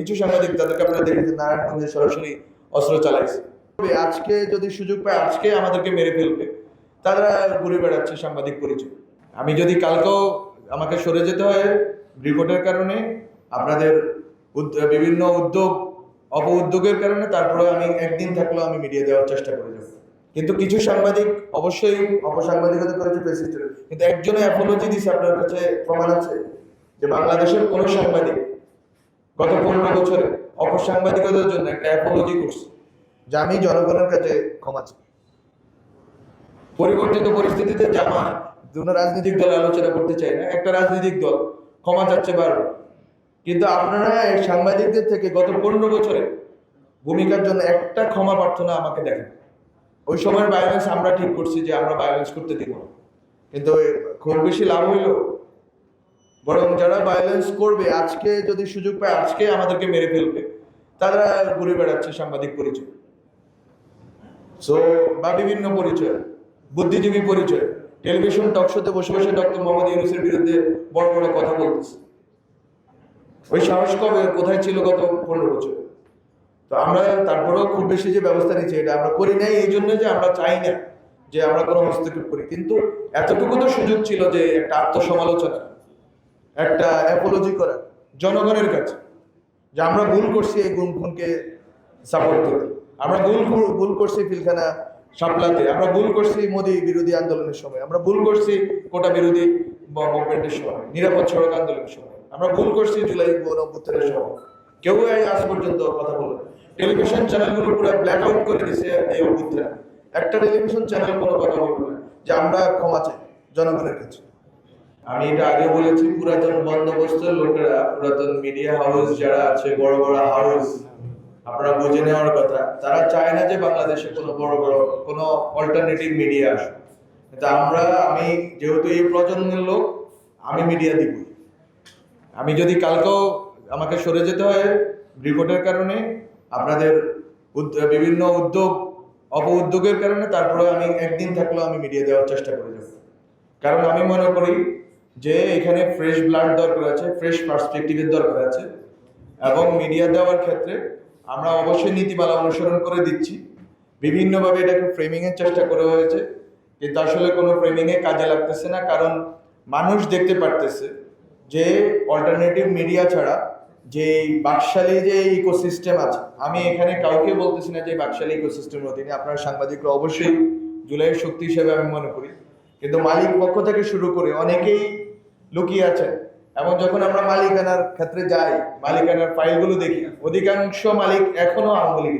কিছু সাংবাদিক তাদেরকে আপনারা দেখেছেন নারায়ণগঞ্জে সরাসরি অস্ত্র চালাইছে। আজকে যদি সুযোগ পায়, আজকে আমাদেরকে মেরে ফেলবে। তারা ঘুরে বেড়াচ্ছে সাংবাদিক পরিচয়। আমি যদি কালকেও আমাকে সরে যেতে হয় রিপোর্টের কারণে, আপনাদের বিভিন্ন উদ্যোগ অপ উদ্যোগের কারণে, তারপরে আমি একদিন থাকলেও আমি মিডিয়া দেওয়ার চেষ্টা করে যাব। কিন্তু কিছু সাংবাদিক অবশ্যই অপসাংবাদিকতা করেছে প্রেসিস্টের কিন্তু একজনে অ্যাপোলজি দিছে আপনার কাছে প্রমাণ আছে যে, বাংলাদেশের কোনো সাংবাদিক গত পনেরো বছরে অপসাংবাদিকতার জন্য একটা অ্যাপোলজি করছে। যা আমি জনগণের কাছে ক্ষমা চাই। পরিবর্তিত পরিস্থিতিতে জামা দুটো রাজনৈতিক দল আলোচনা করতে চাই না একটা রাজনৈতিক দল ক্ষমা চাচ্ছে বারবার। কিন্তু আপনারা এই সাংবাদিকদের থেকে গত পনেরো বছরে ভূমিকার জন্য একটা ক্ষমা প্রার্থনা আমাকে দেখেন। ওই সময়ের ভায়োলেন্স আমরা ঠিক করছি যে আমরা ভায়োলেন্স করতে দিব না। কিন্তু খুব বেশি লাভ হইল বরং যারা ভায়োলেন্স করবে, আজকে যদি সুযোগ পায়, আজকে আমাদেরকে মেরে ফেলবে। তারা ঘুরে বেড়াচ্ছে সাংবাদিক পরিচয়। সো বা বিভিন্ন পরিচয়, বুদ্ধিজীবী পরিচয়। টেলিভিশন টক শোতে বসে বসে ডক্টর মোহাম্মদ ইউনুসের বিরুদ্ধে বড় বড় কথা বলতেছে। ওই সাহস কবে, কোথায় ছিল গত পনেরো বছর? তো আমরা তারপরেও খুব বেশি যে ব্যবস্থা নিচ্ছি এটা আমরা করি নাই, এই জন্য যে আমরা চাই না যে আমরা কোনো হস্তক্ষেপ করি। কিন্তু এতটুকু তো সুযোগ ছিল যে একটা আত্মসমালোচনা। একটা অ্যাপোলজি করা জনগণের কাছে যে আমরা ভুল করছি এই গুণগুণকে সাপোর্ট করতে। আমরা ভুল ভুল করছি পিলখানা সাপলাতে। আমরা ভুল করছি মোদী বিরোধী আন্দোলনের সময়। আমরা ভুল করছি কোটা বিরোধী মুভমেন্টের সময়, নিরাপদ সড়ক আন্দোলনের সময়। আমরা ভুল করছি জুলাই গণঅভ্যুত্থানের সময়। কেউ আজ পর্যন্ত কথা বলে না। টেলিভিশন চ্যানেলগুলো পুরো ব্ল্যাক আউট করে দিছে এই অভ্যুত্থান। একটা টেলিভিশন চ্যানেল কোনো কথা বলবে যে আমরা ক্ষমা চাই জনগণের কাছে। আমি এটা আগে বলেছি, পুরাতন বন্দোবস্তের লোকেরা পুরাতন মিডিয়া হাউস যারা আছে, বড় বড় হাউস আপনারা বুঝে নেওয়ার কথা। তারা চায় না যে বাংলাদেশে কোনো বড় বড়, কোনো অল্টারনেটিভ মিডিয়া আসুক। কিন্তু আমরা, আমি যেহেতু এই প্রজন্মের লোক, আমি মিডিয়া দিব। আমি যদি কালকেও আমাকে সরে যেতে হয় রিপোর্টের কারণে, আপনাদের বিভিন্ন উদ্যোগ, অপ উদ্যোগের কারণে তারপরে আমি একদিন থাকলেও আমি মিডিয়া দেওয়ার চেষ্টা করে যাব। কারণ আমি মনে করি যে এখানে ফ্রেশ ব্লাড দরকার আছে ফ্রেশ পার্সপেক্টিভের দরকার আছে। এবং মিডিয়া দেওয়ার ক্ষেত্রে আমরা অবশ্যই নীতিমালা অনুসরণ করে দিচ্ছি। বিভিন্নভাবে এটাকে ফ্রেমিংয়ের চেষ্টা করা হয়েছে। কিন্তু আসলে কোনো ফ্রেমিংয়ে কাজে লাগতেছে না, কারণ মানুষ দেখতে পারতেছে যে অল্টারনেটিভ মিডিয়া ছাড়া যে বাকশালী যে ইকোসিস্টেম আছে, আমি এখানে কাউকে বলতেছি না যে বাকশালী ইকোসিস্টেমের অধীনে, আপনারা সাংবাদিকরা অবশ্যই জুলাইয়ের শক্তি হিসেবে আমি মনে করি। কিন্তু মালিক পক্ষ থেকে শুরু করে অনেকেই লুকিয়ে আছেন। এবং যখন আমরা মালিকানার ক্ষেত্রে যাই, মালিকানার ফাইলগুলো দেখি, অধিকাংশ মালিক এখনও আওয়ামী